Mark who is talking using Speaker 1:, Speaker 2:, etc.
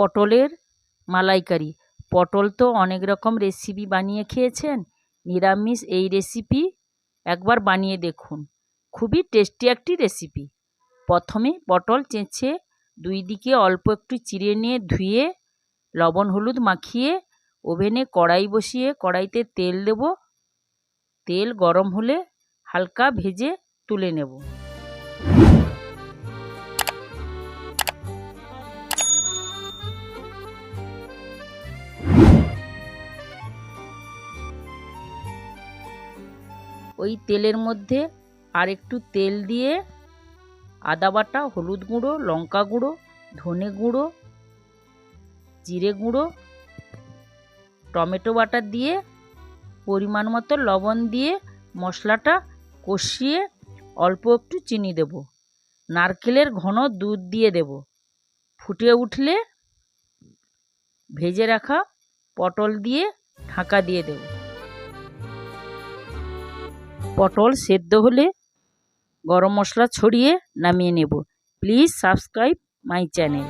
Speaker 1: পটলের মালাইকারি। পটল তো অনেক রকম রেসিপি বানিয়ে খেয়েছেন। নিরামিষ এই রেসিপি একবার বানিয়ে দেখুন। খুবই টেস্টি একটি রেসিপি প্রথমে পটল চেঁচে দুই দিকে অল্প একটু চিড়ে নিয়ে ধুয়ে, লবণ হলুদ মাখিয়ে, ওভেনে কড়াই বসিয়ে কড়াইতে তেল দেব। তেল গরম হলে হালকা ভেজে তুলে নেব। ওই তেলের মধ্যে আর একটু তেল দিয়ে আদা বাটা, হলুদ গুঁড়ো, লঙ্কা গুঁড়ো, ধনে গুঁড়ো, জিরে গুঁড়ো, টমেটো বাটা দিয়ে পরিমাণ মতো লবণ দিয়ে মশলাটা কষিয়ে অল্প একটু চিনি দেব। নারকেলের ঘন দুধ দিয়ে দেব। ফুটে উঠলে ভেজে রাখা পটল দিয়ে ঢাকা দিয়ে দেব। পটল সেদ্ধ হলে গরম মশলা ছড়িয়ে নামিয়ে নেব। Please subscribe my channel.